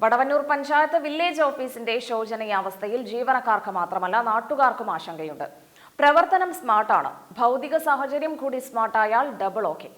Vadavannur panchayat village ഓഫീസിന്റെ ശോചനീയാവസ്ഥയിൽ ജീവനക്കാർക്ക് മാത്രമല്ല നാട്ടുകാർക്കും ആശങ്കയുണ്ട്. പ്രവർത്തനം സ്മാർട്ടാണ് ഭൗതിക സാഹചര്യം കൂടി സ്മാർട്ടായാൽ ഡബിൾ ഓക്കെ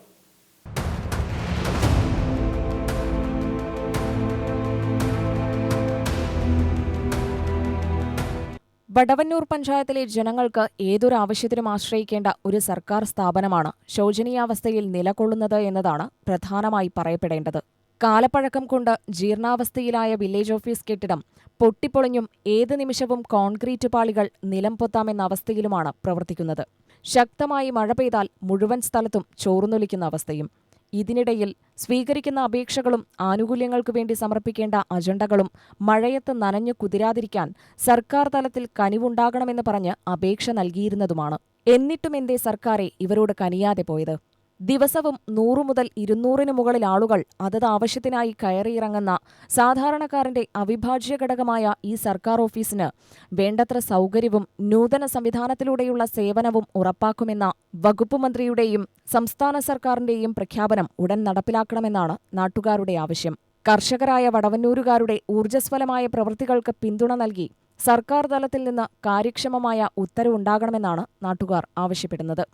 വടവന്നൂർ പഞ്ചായത്തിലെ ജനങ്ങൾക്ക് ഏതൊരു ആവശ്യത്തിനും ആശ്രയിക്കേണ്ട ഒരു സർക്കാർ സ്ഥാപനമാണ് ശോചനീയാവസ്ഥയിൽ നിലകൊള്ളുന്നത് എന്നതാണ് പ്രധാനമായി പറയപ്പെടേണ്ടത്. കാലപ്പഴക്കം കൊണ്ട് ജീർണാവസ്ഥയിലായ വില്ലേജ് ഓഫീസ് കെട്ടിടം പൊട്ടിപ്പൊളിഞ്ഞും ഏത് നിമിഷവും കോൺക്രീറ്റ് പാളികൾ നിലം പൊത്താമെന്ന അവസ്ഥയിലുമാണ് പ്രവർത്തിക്കുന്നത്. ശക്തമായി മഴ പെയ്താൽ മുഴുവൻ സ്ഥലത്തും ചോർന്നൊലിക്കുന്ന അവസ്ഥയും. ഇതിനിടയിൽ സ്വീകരിക്കുന്ന അപേക്ഷകളും ആനുകൂല്യങ്ങൾക്കു വേണ്ടി സമർപ്പിക്കേണ്ട അജണ്ടകളും മഴയത്ത് നനഞ്ഞു കുതിരാതിരിക്കാൻ സർക്കാർ തലത്തിൽ കനിവുണ്ടാകണമെന്ന് പറഞ്ഞ് അപേക്ഷ നൽകിയിരുന്നതുമാണ്. എന്നിട്ടും എന്തേ സർക്കാരെ ഇവരോട് കനിയാതെ പോയത്? ദിവസവും നൂറു മുതൽ ഇരുന്നൂറിന് മുകളിൽ ആളുകൾ അതത് ആവശ്യത്തിനായി കയറിയിറങ്ങുന്ന സാധാരണക്കാരന്റെ അവിഭാജ്യ ഘടകമായ ഈ സർക്കാർ ഓഫീസിന് വേണ്ടത്ര സൗകര്യവും നൂതന സംവിധാനത്തിലൂടെയുള്ള സേവനവും ഉറപ്പാക്കുമെന്ന വകുപ്പ് മന്ത്രിയുടെയും സംസ്ഥാന സർക്കാരിന്റെയും പ്രഖ്യാപനം ഉടൻ നടപ്പിലാക്കണമെന്നാണ് നാട്ടുകാരുടെ ആവശ്യം. കർഷകരായ വടവന്നൂരുകാരുടെ ഊർജസ്വലമായ പ്രവൃത്തികൾക്ക് പിന്തുണ നൽകി സർക്കാർ തലത്തിൽ നിന്ന് കാര്യക്ഷമമായ ഉത്തരവുണ്ടാകണമെന്നാണ് നാട്ടുകാർ ആവശ്യപ്പെടുന്നത്.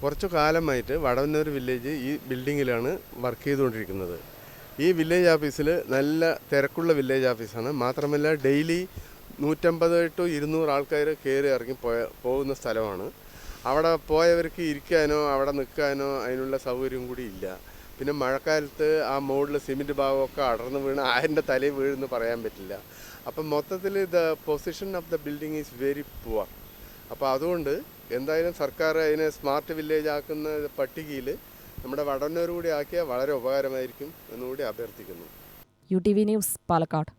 കുറച്ചു കാലമായിട്ട് വടവന്നൂർ വില്ലേജ് ഈ ബിൽഡിങ്ങിലാണ് വർക്ക് ചെയ്തുകൊണ്ടിരിക്കുന്നത്. ഈ വില്ലേജ് ഓഫീസിൽ നല്ല തിരക്കുള്ള വില്ലേജ് ഓഫീസാണ്. മാത്രമല്ല ഡെയിലി നൂറ്റമ്പത് ടു ഇരുന്നൂറ് ആൾക്കാർ കയറി ഇറങ്ങി പോയ പോകുന്ന സ്ഥലമാണ്. അവിടെ പോയവർക്ക് ഇരിക്കാനോ അവിടെ നിൽക്കാനോ അതിനുള്ള സൗകര്യം കൂടി ഇല്ല. പിന്നെ മഴക്കാലത്ത് ആ മുകളിൽ സിമെന്റ് ഭാഗമൊക്കെ അടർന്നു വീണ് ആരിന്റെ തലയിൽ വീഴുന്നു പറയാൻ പറ്റില്ല. അപ്പം മൊത്തത്തിൽ the position of the building is very poor. അപ്പോൾ അതുകൊണ്ട് എന്തായാലും സർക്കാർ അതിനെ സ്മാർട്ട് വില്ലേജ് ആക്കുന്ന പട്ടികയിൽ നമ്മുടെ വടന്നൂർ കൂടി ആക്കിയാൽ വളരെ ഉപകാരമായിരിക്കും എന്നുകൂടി അഭ്യർത്ഥിക്കുന്നു. U T V news Palakkad.